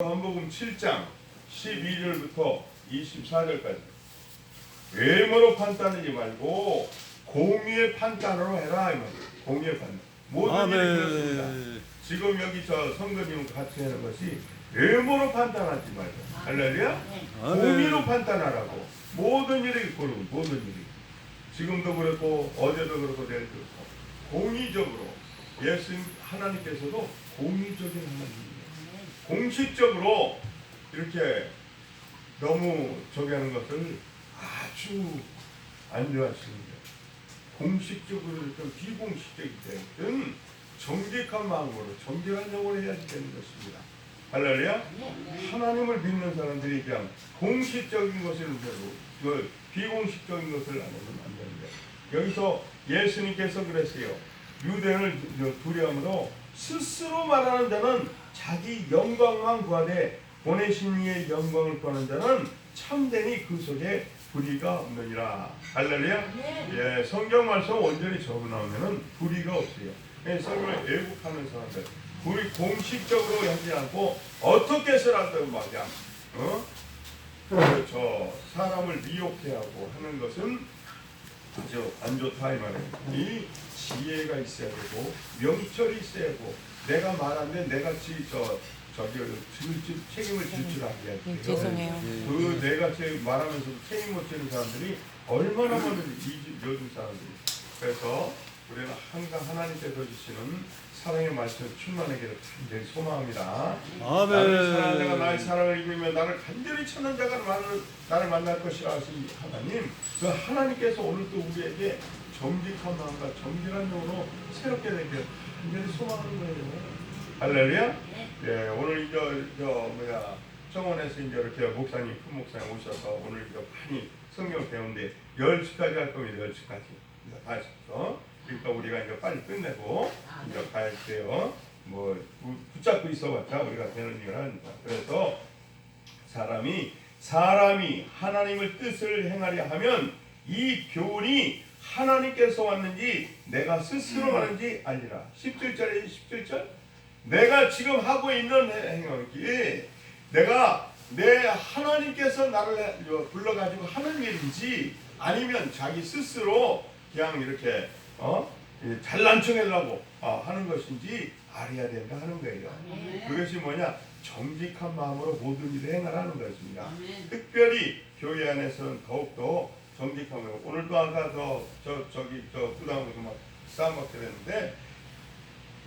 요한복음 7장 12절부터 24절까지 외모로 판단하지 말고 공의의 판단으로 해라 이 말이에요. 공의의 판단. 모든 일이 그렇습니다. 아멘. 지금 여기 저 성도님과 같이 하는 것이 외모로 판단하지 말고 할렐루야 아멘. 공의로 판단하라고 모든 일이 그렇고 모든 일이 지금도 그렇고 어제도 그렇고 내일도 그렇고 공의적으로 예수 하나님께서도 공의적인 하나님이에요 공식적으로 이렇게 너무 저기 하는 것을 아주 안 좋아하시는 거예요 공식적으로 좀 비공식적이든 정직한 마음으로 정직한 영으로 해야지 되는 것입니다 할렐루야 하나님을 믿는 사람들이 그냥 공식적인 것을 배우고 그 비공식적인 것을 안 하면 안 거예요. 여기서 예수님께서 그랬어요. 유대인을 두려움으로 스스로 말하는 자는 자기 영광만 구하되 보내신 이의 영광을 구하는 자는 참되니 그 속에 불의가 없느니라. 할렐루야. 예, 성경 말씀 온전히 적어 나오면은 불의가 없어요. 예, 성경을 왜곡하는 사람들. 우리 공식적으로 하지 않고 어떻게 해서라도 말이야. 어? 그저 사람을 미혹해 하고 하는 것은 아주 안 좋다 이 말이에요. 이 지혜가 있어야 되고 명철이 있어야 되고 내가 말하는데 내가 지, 저 저기 책임을 질 줄 알아야 돼요. 네, 죄송해요. 그 내가 제 말하면서도 책임 못 지는 사람들이 얼마나 많은 이 요즘 사람들이. 그래서 우리는 항상 하나님께서 주시는 사랑의 말씀 충만하기를 간절히 소망합니다. 나를 사랑하는 자가 나의 아멘. 사랑을 입으며 나를 간절히 찾는 자가 나를, 나를 만날 것이라 하신 하나님 그 하나님께서 오늘도 우리에게 정직한 마음과 정직한 영으로 새롭게 되기를 간절히 소망하는 거예요. 할렐루야. 예, 오늘 이저 저 뭐야 청원에서 이제 이렇게 목사님 큰 목사님 오셔서 오늘 이거 많이 성경 배우는데 10시까지 할 겁니다. 10시까지. 이제 다 하셨어. 그러니까 우리가 이제 빨리 끝내고 이제 가야 돼요. 뭐 부- 붙잡고 있어봤자 우리가 되는 일을 하니까. 그래서 사람이 사람이 하나님을 뜻을 행하려 하면 이 교훈이 하나님께서 왔는지 내가 스스로 하는지 알리라. 17절에 17절. 내가 지금 하고 있는 행역이 내가 내 하나님께서 나를 해- 불러가지고 하는 일인지 아니면 자기 스스로 그냥 이렇게 어이 잘난 척하려고 어, 하는 것인지 알아야 된다 하는 거예요. 그것이 뭐냐 정직한 마음으로 모든 일을 행하라는 것입니다. 특별히 교회 안에서는 더욱더 정직한 마음. 오늘도 아까 저, 저 저기 저 부담으로 막 싸움받게 됐는데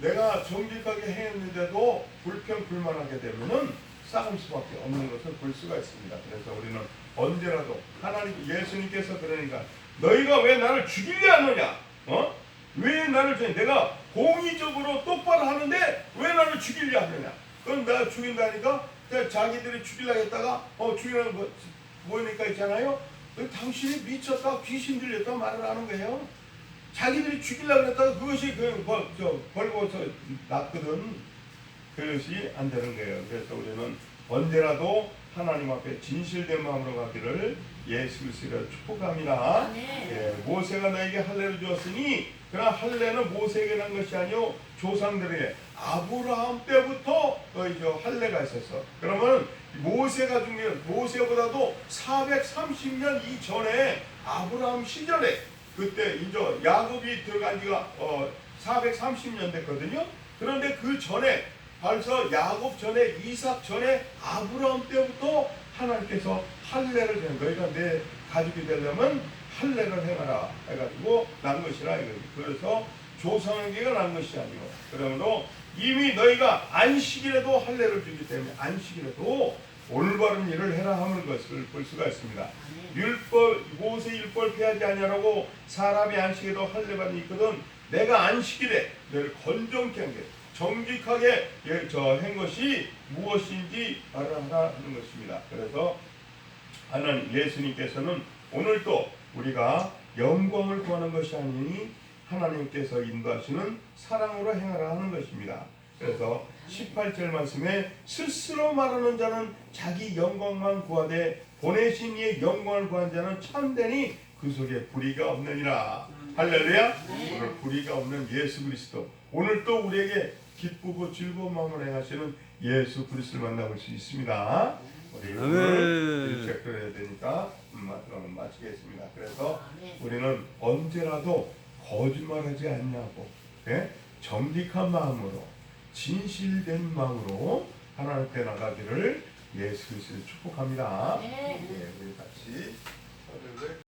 내가 정직하게 행했는데도 불평 불만하게 되면은 싸울 수밖에 없는 것을 볼 수가 있습니다. 그래서 우리는 언제라도 하나님 예수님께서 그러니까 너희가 왜 나를 죽이려 하느냐? 어? 왜 나를 죽이? 내가 공의적으로 똑바로 하는데 왜 나를 죽이려 하느냐? 그럼 내가 죽인다니까 자기들이 죽이려 했다가 어 죽이려는 거 보니까 있잖아요. 그 당신이 미쳤다 귀신 들렸다 말을 하는 거예요. 자기들이 죽이려고 했다가 그것이 그 벌, 저, 벌고서 났거든. 그것이 안 되는 거예요. 그래서 우리는 언제라도 하나님 앞에 진실된 마음으로 가기를 예수 그리스도로 축복합니다. 예, 모세가 너에게 할례를 주었으니 그러나 할례는 모세에게 난 것이 아니요 조상들에게 아브라함 때부터 저 할례가 있었어. 그러면 모세가 중요해. 모세보다도 430년 이전에 아브라함 시절에 그때 이제 야곱이 들어간 지가 어 430년 됐거든요. 그런데 그 전에 벌써 야곱 전에 이삭 전에 아브라함 때부터 하나님께서 할례를 해 너희가 내 가족이 되려면 할례를 행하라 해가지고 난 것이라 이거 그래서 조상에게가 난 것이 아니고 그러므로 이미 너희가 안식일에도 할례를 주기 때문에 안식일에도 올바른 일을 해라 하는 것을 볼 수가 있습니다. 율법 모세 율법 피하지 아니하라고 사람이 안식에도 할례반이 있거든 내가 안식일에 너를 건정케 한게 정직하게 예, 저한 것이 무엇인지 알아라 하는 것입니다. 그래서 하나님 예수님께서는 오늘도 우리가 영광을 구하는 것이 아니니 하나님께서 인도하시는 사랑으로 행하라 하는 것입니다. 그래서 18절 말씀에 스스로 말하는 자는 자기 영광만 구하되 보내신 이의 영광을 구한 자는 참되니 그 속에 불의가 없느니라. 할렐루야. 오늘 불의가 없는 예수 그리스도. 오늘 또 우리에게 기쁘고 즐거운 마음을 행하시는 예수 그리스도를 만나볼 수 있습니다. 우리. 오늘 해야 되니까 음, 그럼 마치겠습니다. 그래서 우리는 언제라도 거짓말하지 않냐고 예? 정직한 마음으로 진실된 마음으로 하나님께 나가기를 예수 그리스도 축복합니다. 네. 예, 우리 같이